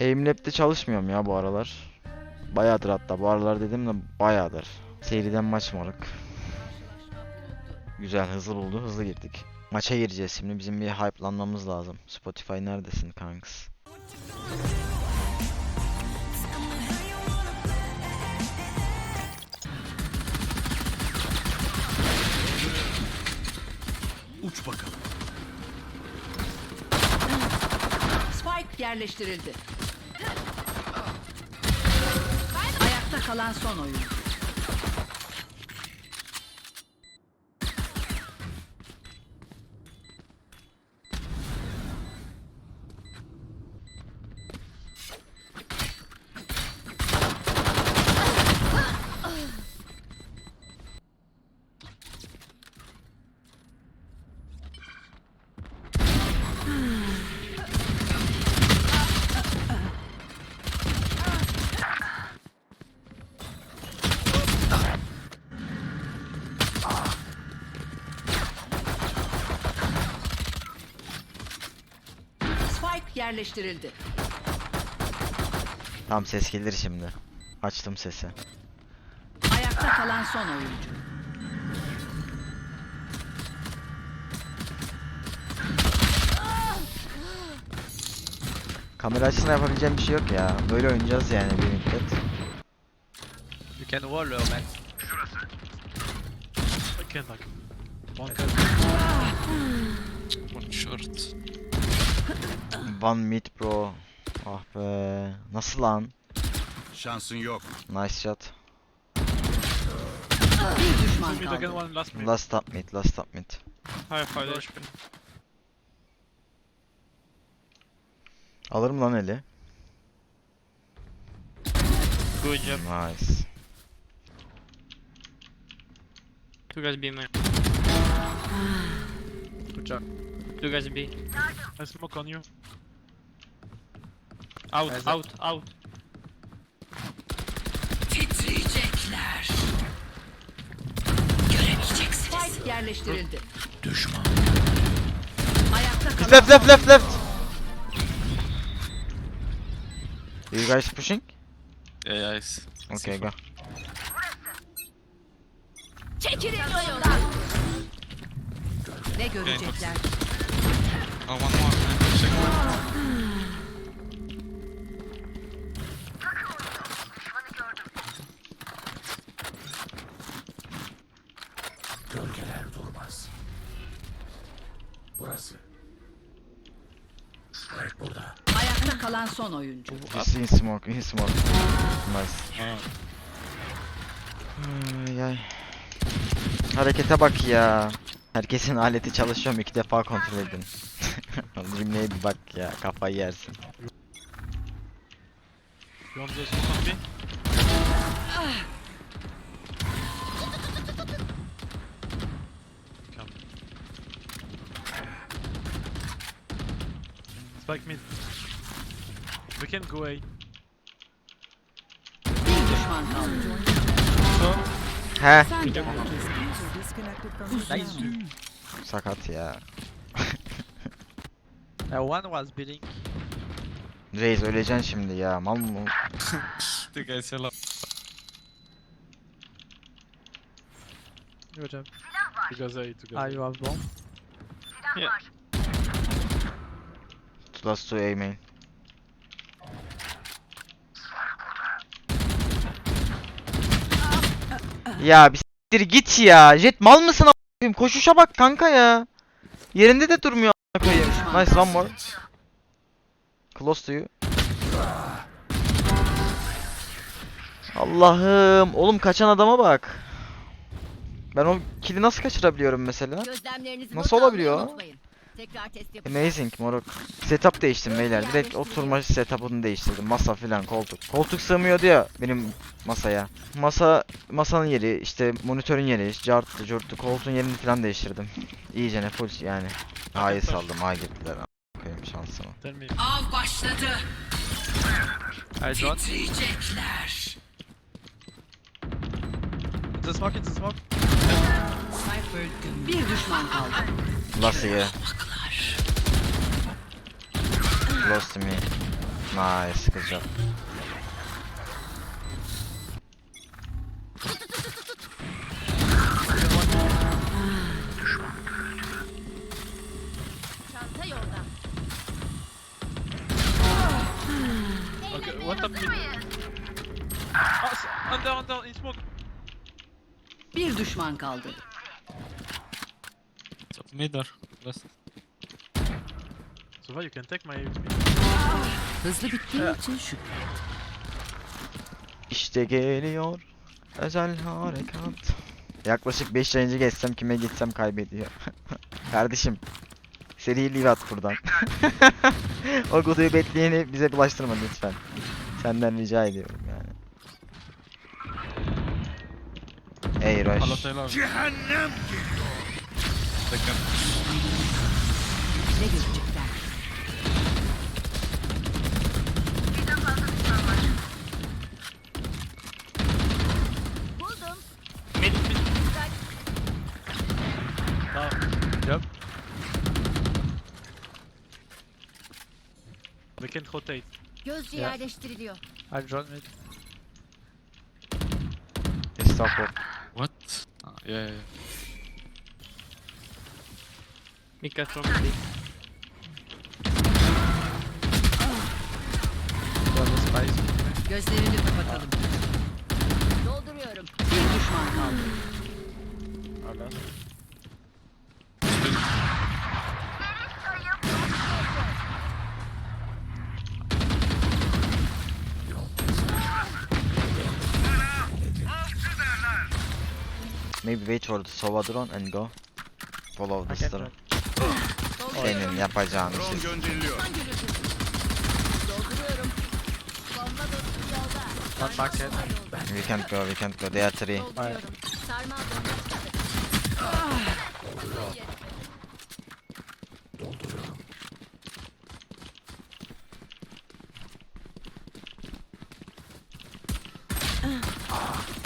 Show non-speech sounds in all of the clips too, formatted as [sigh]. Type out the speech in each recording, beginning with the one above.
Aimlab'de çalışmıyorum ya bu aralar. Bayağıdır hatta. Bu aralar dedim de bayağıdır. Seriden maç moruk. Güzel hızlı buldu. Hızlı girdik. Maça gireceğiz şimdi. Bizim bir hype'lanmamız lazım. Spotify neredesin kanks? Uç bakalım. Spike yerleştirildi. Ayakta kalan son oyun. Spike yerleştirildi. Tamam ses gelir şimdi. Açtım sesi. Ayakta kalan son oyuncu. Kamera açısına yapabileceğim bir şey yok ya. Böyle oynayacağız yani bir müddet. You can wall uh, man. Can like. One can. One short. [laughs] One mid bro. Ah be. Nasıl lan? Şansın yok. Nice shot. Bir düşman Mid again, kaldı. one last mid. Last top mid, last top mid. High five HP. Alır mı lan eli? Good job. Nice. Two guys B man. Good job. Two guys B. I smoke on you. Out, Guys, out, out. Titriyecekler. Göremeyeceksiniz. Spike yerleştirildi. Düşman. Ayakta kalan Left left left left. You guys pushing? Yeah, yes. Okay go. Çekilin yolundan. Ne görecekler? Oh, one more. Check. Spike burada. Ayakta kalan son oyuncu. He's in smoke, in smoke. Nice. Ay, ay. Harekete bak ya. Herkesin aleti çalışıyorum iki defa kontrol edin. [laughs] Cümleye bir bak ya kafayı yersin. Smoke Spike mid. We can go A. Bir düşman kaldı. He sakat ya. [laughs] Uh, one was building. Reis öleceksin şimdi ya mal mı? Two guys hello. Good job. Together. Ah, you have bomb. Yeah. Last two A main. Ya bir s**tir git ya. Jet mal mısın a**ayım? Koşuşa bak kanka ya. Yerinde de durmuyor a**a koyayım. Nice one more. Close to you. Allah'ım. Oğlum kaçan adama bak. Ben o kili nasıl kaçırabiliyorum mesela? Nasıl olabiliyor? unutmayın. Tekrar test yapacağız. Amazing moruk. Setup değiştim beyler. Direkt oturma setup'ını değiştirdim. Masa filan koltuk. Koltuk sığmıyordu ya benim masaya. Masa masanın yeri, işte monitörün yeri, cartlı, curtlu, koltuğun yerini filan değiştirdim. İyice ne full yani. A'yı saldım, A girdiler. a**ına Koyayım me. Av başladı. I don't. Titriyecekler. The smoke, it's the smoke. Bir düşman kaldı. Year. Close to me. Nice. Good job. Ah, under, under, in smoke. Bir düşman kaldı. Top mid or left? So far you can take my HP. Hızlı bittiği için şükür. İşte geliyor özel harekat. Yaklaşık 5 yayıncı geçsem kime gitsem kaybediyor. [laughs] Kardeşim seri leave at buradan. [laughs] o kutuyu bekleyeni bize bulaştırma lütfen. Senden rica ediyorum yani. Ey Rush. Taylor. Second. Ne görecekler? Buldum. Mid, mid. Down. Yep. We can rotate. Gözcü Ya. yerleştiriliyor. I drone mid. Stop What? Ah, yeah, yeah, yeah. Spice. Gözlerini kapatalım. Dolduruyorum. Bir düşman kaldı. Maybe wait for the Sova drone and go. Follow can drone. Drone. Senin yapacağın şey. Kan gürültüsü. Dolduruyorum. Bomba dostum yolda. One market. We can't go, we can't go. They are three. Sarmal bomba.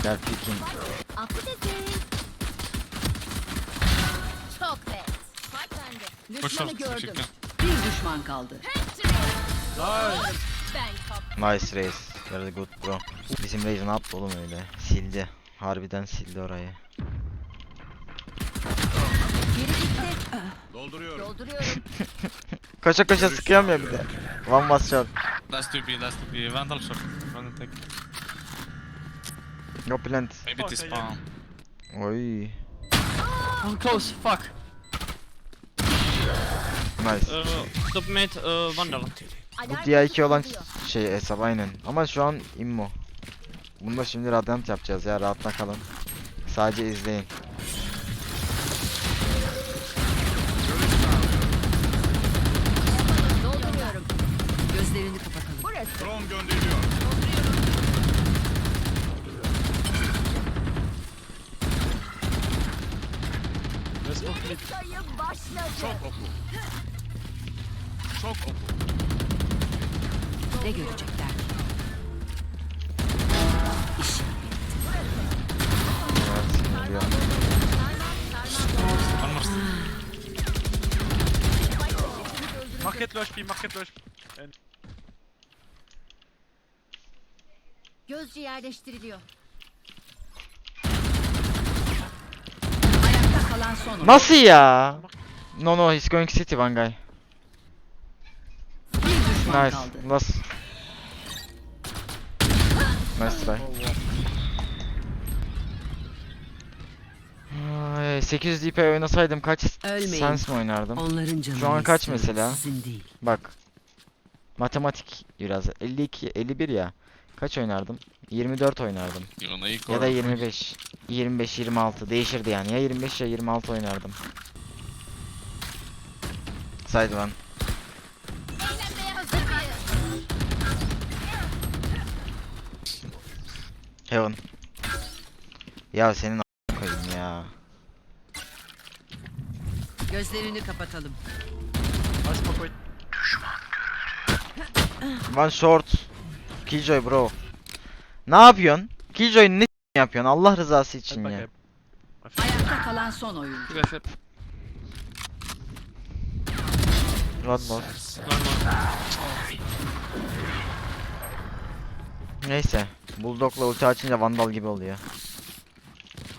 They're picking. Affedersin. Çok Düşmanı gördüm. Bir düşman kaldı. Kap. Nice race. Very good bro. Bizim Raze ne yaptı oğlum öyle? Sildi. Harbiden sildi orayı. Gitti. Dolduruyorum. [laughs] Koşa koşa sıkıyorum ya bir de. One was shot. Last to be, last to be. Vandal shot. And take. Go plant. Maybe this spawn. Oy. I'm close, fuck. Nice. Top mid, uh, Vandal. Bu Alarm DI2 olan şey hesap aynen. Ama şu an immo. Bunda şimdi Radiant yapacağız ya rahatla kalın. Sadece izleyin. Dolduruyorum. Gözlerini kapatalım. Burası. Let's smoke mid. Sayı başladı. Ne görecekler? İş. Evet, geliyor. One more. Market low HP, market HP. Gözcü yerleştiriliyor. Ayakta kalan son. Nasıl ya? No no he's going city one guy. Düşman Nice. kaldı. Last. Nice try. Ay, 800 DP oynasaydım kaç Ölmeyin. sense mi oynardım? Onların canını Şu an kaç istiyorum, mesela? Sizin değil. Bak. Matematik biraz. 52, 51 ya. Kaç oynardım? 24 oynardım. Ya da 25. 25, 26 değişirdi yani. Ya 25 ya 26 oynardım. Side one. Heaven. Ya senin koyayım ya. Gözlerini kapatalım. Smoke wait. One short. Killjoy bro. Ne yapıyorsun? Killjoy ne yapıyorsun Allah rızası için ya. Ayakta kalan son oyun. Hit. One more. One more. Neyse. Bulldog'la ulti açınca Vandal gibi oluyor.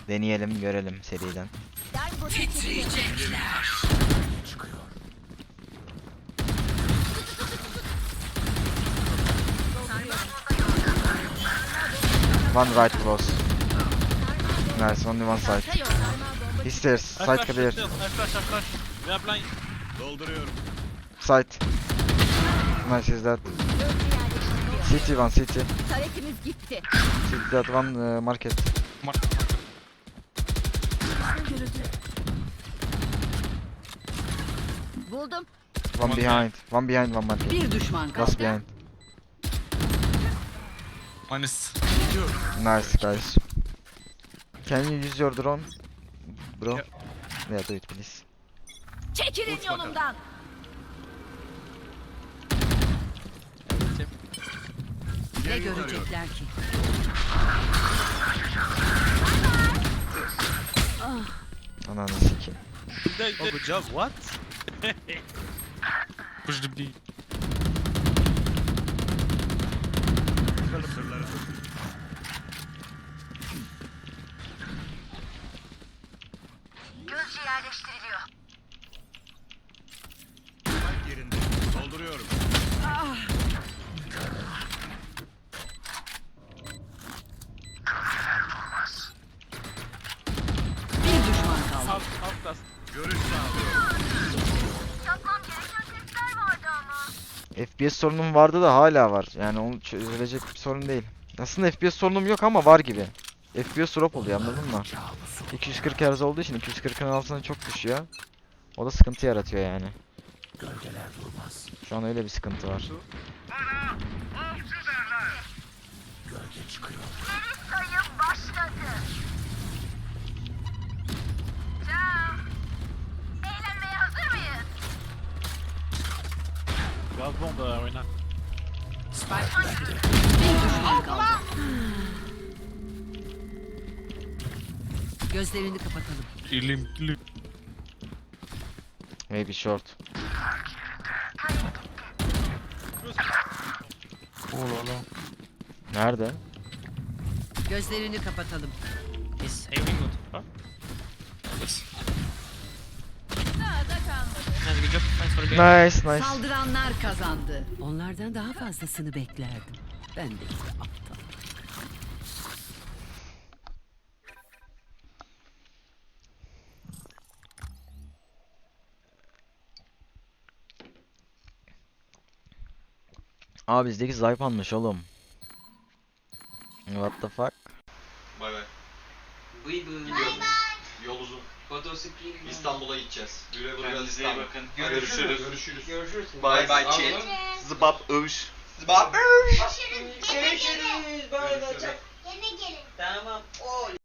Deneyelim görelim seriden. One right close. Nice, only one side. He stairs, side clear. Flash. We are blind. Side. Nice is that. City one, city. Taretimiz gitti. City that one uh, market. Mark, mark. Buldum. One One behind. One behind, one market. Bir düşman kaldı. Last behind. Minus. Nice guys. Can you use your drone? Bro? Yeah. Yeah, do it please. Çekilin yolumdan. Ne görecekler ki? Ananı sikeyim. Oh, they, good job. What? [laughs] Push the B. Bir last. FPS sorunum vardı da hala var. Yani onu çözülecek bir sorun değil. Aslında FPS sorunum yok ama var gibi. FPS drop oluyor anladın mı? 240 Hz olduğu için 240'ın altına çok düşüyor. O da sıkıntı yaratıyor yani. Şu an öyle bir sıkıntı var. Eğlenmeye Gaz bomba oyna. Düşman kaldı. Gözlerini kapatalım. Him. Maybe short. La la. Nerede? Gözlerini kapatalım. Kalmadı. Nice, good job. Thanks for the game. Nice nice. Saldıranlar kazandı. Onlardan daha fazlasını beklerdim. Ben de işte aptal. Abi bizdeki zayıflanmış oğlum. What the fuck? Bay bay. Bıy bıy. Yol uzun. İstanbul'a gideceğiz. Güle güle Kendinize iyi İstanbul. bakın. Görüşürüz. Görüşürüz. Görüşürüz. Bay bay Anladın chat. Zıbap övüş. Zıbap. Görüşürüz. Görüşürüz. Bay bay. Yine gelin. Tamam. Oy.